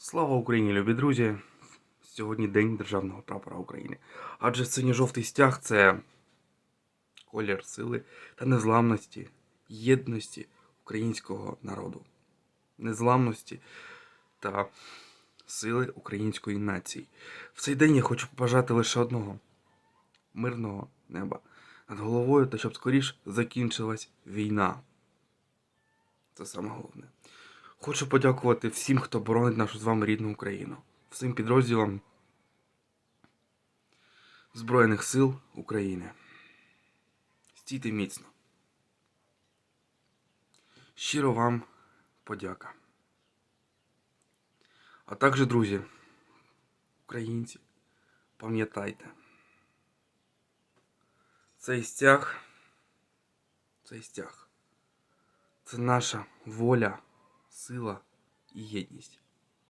Слава Україні, любі друзі! Сьогодні День Державного прапора України. Адже синьо-жовтий стяг це колір сили та незламності, єдності українського народу, незламності та сили української нації. В цей день я хочу побажати лише одного мирного неба над головою та щоб скоріш закінчилась війна. Це саме головне. Хочу подякувати всім, хто боронить нашу з вами рідну Україну, всім підрозділам Збройних сил України. Стійте міцно. Щиро вам подяка. А також, друзі, українці, пам'ятайте, цей стяг, цей стяг це наша воля, сила і єдність.